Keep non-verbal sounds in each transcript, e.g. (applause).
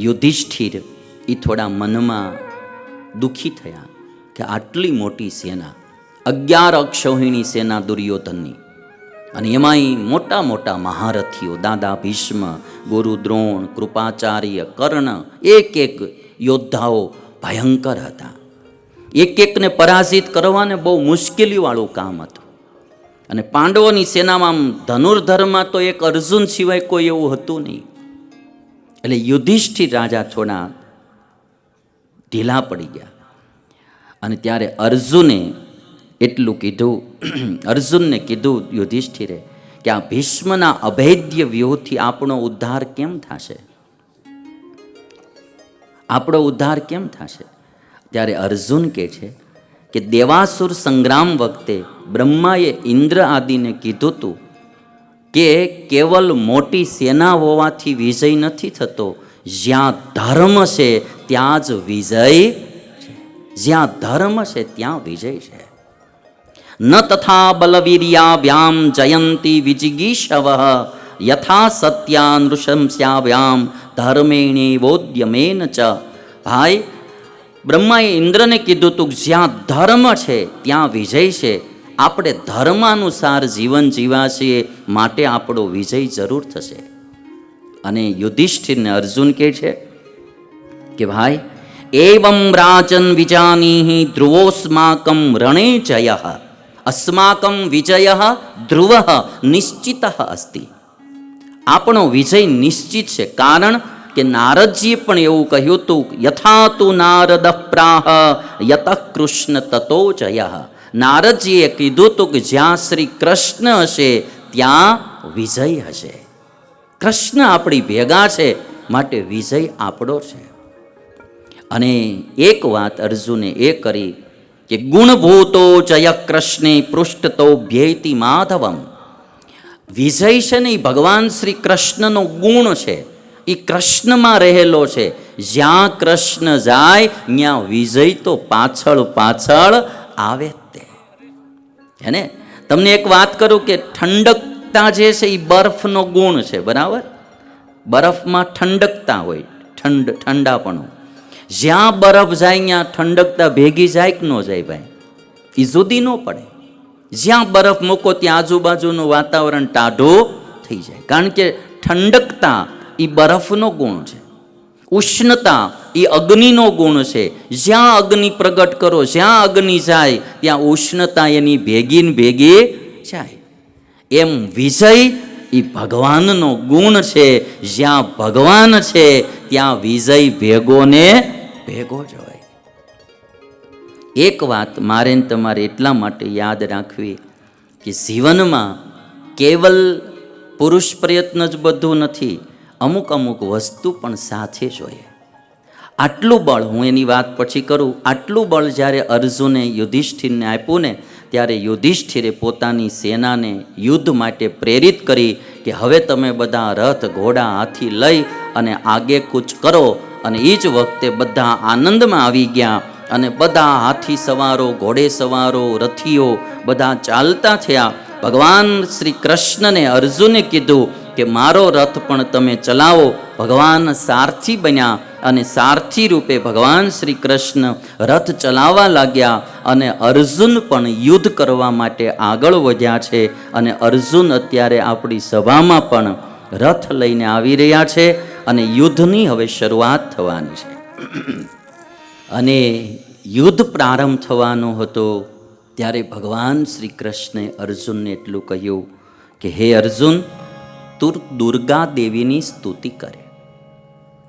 યુધિષ્ઠિર એ થોડા મનમાં દુઃખી થયા કે આટલી મોટી સેના, અગિયાર અક્ષૌહિણી સેના દુર્યોધનની અને એમાંય મોટા મોટા મહારથીઓ, દાદા ભીષ્મ, ગુરુ દ્રોણ, કૃપાચાર્ય, કર્ણ, એક એક યોદ્ધાઓ ભયંકર હતા. એક એકને પરાજિત કરવાને બહુ મુશ્કેલીવાળું કામ હતું. અને પાંડવોની સેનામાં આમ ધનુર્ધરમાં તો એક અર્જુન સિવાય કોઈ એવું હતું નહીં. એટલે યુધિષ્ઠિર રાજા થોડા ઢીલા પડી ગયા. અને ત્યારે અર્જુને એટલું કીધું, (clears throat) અર્જુનને કીધું યુધિષ્ઠિરે કે આ ભીષ્મના અભેદ્ય વ્યૂહથી આપણો ઉદ્ધાર કેમ થશે? આપણો ઉદ્ધાર કેમ થશે? ત્યારે અર્જુન કહે છે કે દેવાસુર સંગ્રામ વખતે બ્રહ્માએ ઇન્દ્ર આદિને કીધું હતું કે કેવલ મોટી સેના હોવાથી વિજય નથી થતો. જ્યાં ધર્મ છે, ત્યાં જ વિજય જ્યાં ધર્મ છે, ત્યાં વિજય છે. ન તથા બલવીર્યાભ્યામ જયંતી વિજિગીષવ યથા સત્યા નૃશંસ્યાભ્યામ ધર્મેણે વોદ્યમેન ચ. ભાઈ, બ્રહ્માએ ઇન્દ્રને કીધું તું જ્યાં ધર્મ છે, ત્યાં વિજય છે. આપણે ધર્માનુસાર જીવન જીવા છીએ માટે આપણો વિજય જરૂર થશે. અને યુધિષ્ઠિરને અર્જુન કહે છે કે, ભાઈ, એવમ રાજન વિજાની ધ્રુવોસ્માકમ રણે જય. અસ્માકમ વિજય ધ્રુવ નિશ્ચિત અસ્તિ. આપણો વિજય નિશ્ચિત છે, કારણ કે નારદજીએ પણ એવું કહ્યું હતું યથા તું નારદ પ્રાહ યત કૃષ્ણ તતો જય. નારદજીએ કીધું હતું કે જ્યાં શ્રી કૃષ્ણ હશે, ત્યાં વિજય હશે. કૃષ્ણ આપણી ભેગા છે, માટે વિજય આપણો છે. અને એક વાત અર્જુને એ કરી કે ગુણભૂતો જય કૃષ્ણે પૃષ્ઠતો ભ્યેતિ માધવમ. વિજય છે ને એ ભગવાન શ્રી કૃષ્ણનો ગુણ છે. એ કૃષ્ણમાં રહેલો છે. જ્યાં કૃષ્ણ જાય, ત્યાં વિજય તો પાછળ પાછળ આવે જ ને? તમને એક વાત કરું કે ઠંડકતા જે છે એ બરફનો ગુણ છે, બરાબર? બરફમાં ઠંડકતા હોય, ઠંડ, ઠંડાપણું. જ્યાં બરફ જાય, ત્યાં ઠંડકતા ભેગી જાય કે ન જાય ભાઈ? એ જુદી ન પડે. જ્યાં બરફ મૂકો, ત્યાં આજુબાજુનું વાતાવરણ ટાઢું થઈ જાય. કારણ કે ઠંડકતા એ બરફનો ગુણ છે. ઉષ્ણતા એ અગ્નિનો ગુણ છે. જ્યાં અગ્નિ પ્રગટ કરો, જ્યાં અગ્નિ જાય, ત્યાં ઉષ્ણતા એની ભેગી ને ભેગી જાય. એમ વિજય એ ભગવાનનો ગુણ છે. જ્યાં ભગવાન છે, ત્યાં વિજય ભેગો ને ભેગો જ હોય. એક વાત મારે તમારે એટલા માટે યાદ રાખવી કે જીવનમાં કેવલ પુરુષ પ્રયત્ન જ બધું નથી. અમુક અમુક વસ્તુ પણ સાથે જોઈએ. આટલું બળ હું એની વાત પછી કરું. આટલું બળ જ્યારે અર્જુને યુધિષ્ઠિરને આપ્યું ને, ત્યારે યુધિષ્ઠિરે પોતાની સેનાને યુદ્ધ માટે પ્રેરિત કરી કે હવે તમે બધા રથ ઘોડા હાથી લઈ અને આગે કૂચ કરો અને એ જ વખતે બધા આનંદમાં આવી ગયા અને બધા હાથી સવારો, ઘોડે સવારો, રથીઓ બધા ચાલતા થયા. ભગવાન શ્રી કૃષ્ણને અર્જુને કીધું કે મારો રથ પણ તમે ચલાવો. ભગવાન સારથી બન્યા અને સારથી રૂપે ભગવાન શ્રી કૃષ્ણ રથ ચલાવવા લાગ્યા અને અર્જુન પણ યુદ્ધ કરવા માટે આગળ વધ્યા છે અને અર્જુન અત્યારે આપણી સભામાં પણ રથ લઈને આવી રહ્યા છે અને યુદ્ધની હવે શરૂઆત થવાની છે. અને યુદ્ધ પ્રારંભ થવાનો હતો ત્યારે ભગવાન શ્રી કૃષ્ણે અર્જુનને એટલું કહ્યું કે, હે અર્જુન દુર્ગા દેવીની સ્તુતિ કરે.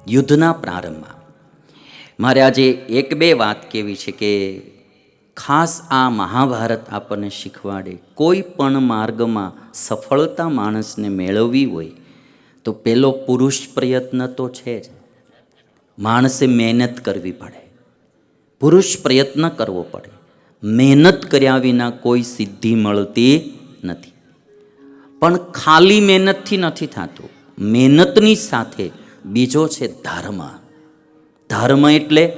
યુદ્ધના પ્રારંભમાં. મારે આજે એક બે વાત કેવી છે કે ખાસ આ મહાભારત આપણને શીખવાડે. કોઈ પણ માર્ગમાં સફળતા માણસને મેળવવી હોય, તો પેલો પુરુષ પ્રયત્ન તો છે જ. માણસે મહેનત કરવી પડે. પુરુષ પ્રયત્ન કરવો પડે. મહેનત કર્યા વિના કોઈ સિદ્ધિ મળતી નથી. પણ ખાલી મહેનતથી નથી થતું. મહેનતની સાથે બીજો છે ધર્મ. ધર્મ એટલે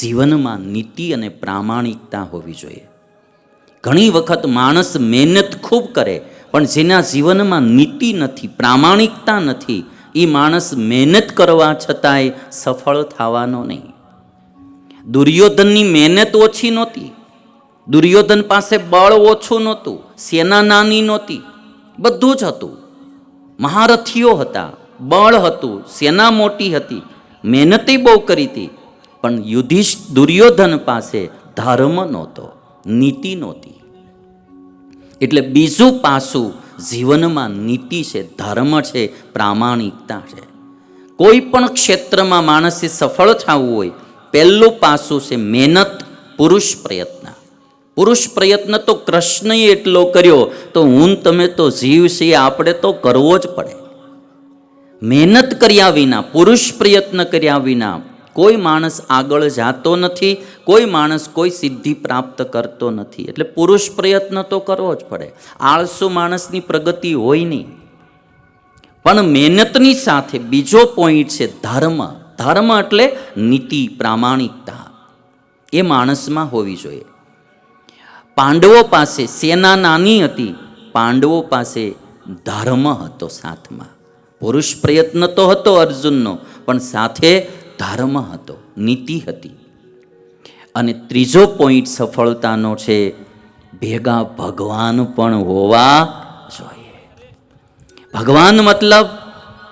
જીવનમાં નીતિ અને પ્રામાણિકતા હોવી જોઈએ. ઘણી વખત માણસ મહેનત ખૂબ કરે, પણ જેના જીવનમાં નીતિ નથી, પ્રામાણિકતા નથી એ માણસ મહેનત કરવા છતાંય સફળ થવાનો નહીં. દુર્યોધનની મહેનત ઓછી નહોતી. દુર્યોધન પાસે બળ ઓછું નહોતું. સેના નાની નહોતી. બધું જ હતું. મહારથીઓ હતા, બળ હતું, સેના મોટી હતી, મહેનતે બહુ કરી હતી, પણ યુધિષ્ઠ દુર્યોધન પાસે ધર્મ નહોતો, નીતિ નહોતી. એટલે બીજું પાસું જીવનમાં નીતિ છે, ધર્મ છે, પ્રામાણિકતા છે. કોઈ પણ ક્ષેત્રમાં માણસે સફળ થવું હોય, પહેલું પાસું છે મહેનત, પુરુષ પ્રયત્ન. પુરુષ પ્રયત્ન તો કૃષ્ણએ એટલો કર્યો, તો હું તમે તો જીવ છીએ આપણે તો કરવો જ પડે. મહેનત કર્યા વિના, પુરુષ પ્રયત્ન કર્યા વિના, કોઈ માણસ આગળ જાતો નથી, કોઈ માણસ કોઈ સિદ્ધિ પ્રાપ્ત કરતો નથી. એટલે પુરુષ પ્રયત્ન તો કરવો જ પડે. આળસુ માણસની પ્રગતિ હોય નહીં. પણ મહેનતની સાથે બીજો પોઈન્ટ છે ધર્મ. ધર્મ એટલે નીતિ, પ્રામાણિકતા. એ માણસમાં હોવી જોઈએ. પાંડવો પાસે સેના નાની હતી. પાંડવો પાસે ધર્મ હતો સાથમાં. પુરુષ પ્રયત્ન તો હતો અર્જુનનો, પણ સાથે ધર્મ હતો, નીતિ હતી. અને ત્રીજો પોઈન્ટ સફળતાનો છે, ભેગા ભગવાન પણ હોવા જોઈએ. ભગવાન મતલબ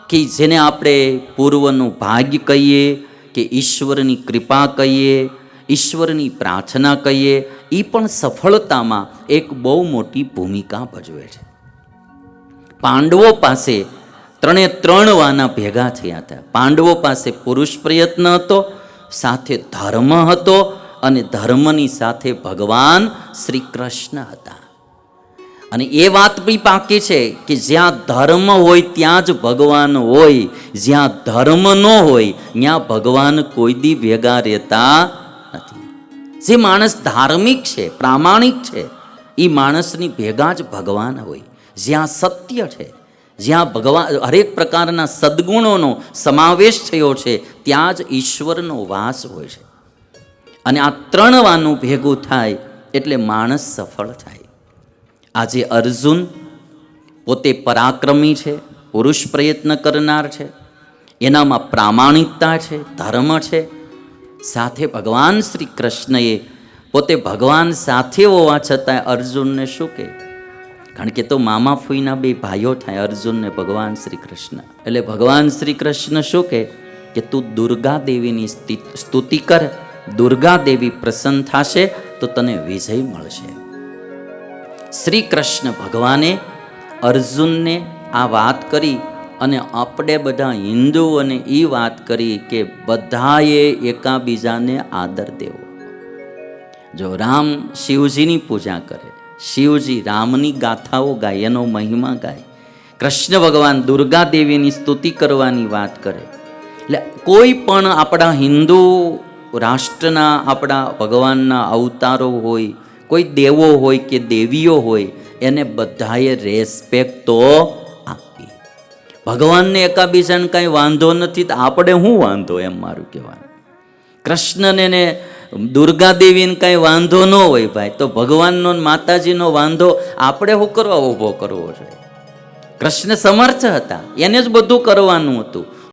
કે જેને આપણે પૂર્વનું ભાગ્ય કહીએ, કે ઈશ્વરની કૃપા કહીએ, ઈશ્વરની પ્રાર્થના કહીએ એ પણ સફળતામાં એક બહુ મોટી ભૂમિકા ભજવે છે. પાંડવો પાસે ત્રણે ત્રણ વાના ભેગા થયા હતા. પાંડવો પાસે પુરુષ પ્રયત્ન હતો, સાથે ધર્મ હતો અને ધર્મની સાથે ભગવાન શ્રી કૃષ્ણ હતા. અને એ વાત બી પાકી છે કે જ્યાં ધર્મ હોય ત્યાં જ ભગવાન હોય, જ્યાં ધર્મ ન હોય, ત્યાં ભગવાન કોઈ દી ભેગા રહેતા નથી. જે માણસ ધાર્મિક છે, પ્રામાણિક છે એ માણસની ભેગા જ ભગવાન હોય. જ્યાં સત્ય છે, જ્યાં ભગવાન, હરેક પ્રકારના સદગુણોનો સમાવેશ થયો છે, ત્યાં જ ઈશ્વરનો વાસ હોય છે. અને આ ત્રણ વાનું ભેગું થાય એટલે માણસ સફળ થાય. આજે અર્જુન પોતે પરાક્રમી છે, પુરુષ પ્રયત્ન કરનાર છે, એનામાં પ્રામાણિકતા છે, ધર્મ છે સાથે ભગવાન શ્રી કૃષ્ણએ પોતે ભગવાન સાથે હોવા છતાં અર્જુનને શું કહે? કારણ કે તો મામા ફૂઈના બે ભાઈઓ થાય, અર્જુનને ભગવાન શ્રી કૃષ્ણ. એટલે ભગવાન શ્રી કૃષ્ણ શું કહે? કે તું દુર્ગા દેવીની સ્તુતિ કર, દુર્ગા દેવી પ્રસન્ન થશે, તો તને વિજય મળશે. શ્રી કૃષ્ણ ભગવાને અર્જુનને આ વાત કરી અને આપણે બધા હિન્દુઓને એ વાત કરી કે બધાએ એકાબીજાને આદર દેવો. જો રામ શિવજીની પૂજા કરે, શિવજી રામની ગાથાઓ ગાય, એનો મહિમા ગાય, કૃષ્ણ ભગવાન દુર્ગા દેવીની સ્તુતિ કરવાની વાત કરે, એટલે કોઈ પણ આપણા હિન્દુ રાષ્ટ્રના, આપણા ભગવાનના અવતારો હોય, કોઈ દેવો હોય કે દેવીઓ હોય, એને બધાએ રેસ્પેક્ટ તો ભગવાનને એકાબીજાને કાંઈ વાંધો નથી તો આપણે શું વાંધો એમ મારું કહેવાનું? કૃષ્ણને ને દુર્ગા દેવીને કાંઈ વાંધો ન હોય ભાઈ, તો ભગવાનનો માતાજીનો વાંધો આપણે શું કરવા ઊભો કરવો જોઈએ? કૃષ્ણ સમર્થ હતા, એને જ બધું કરવાનું હતું.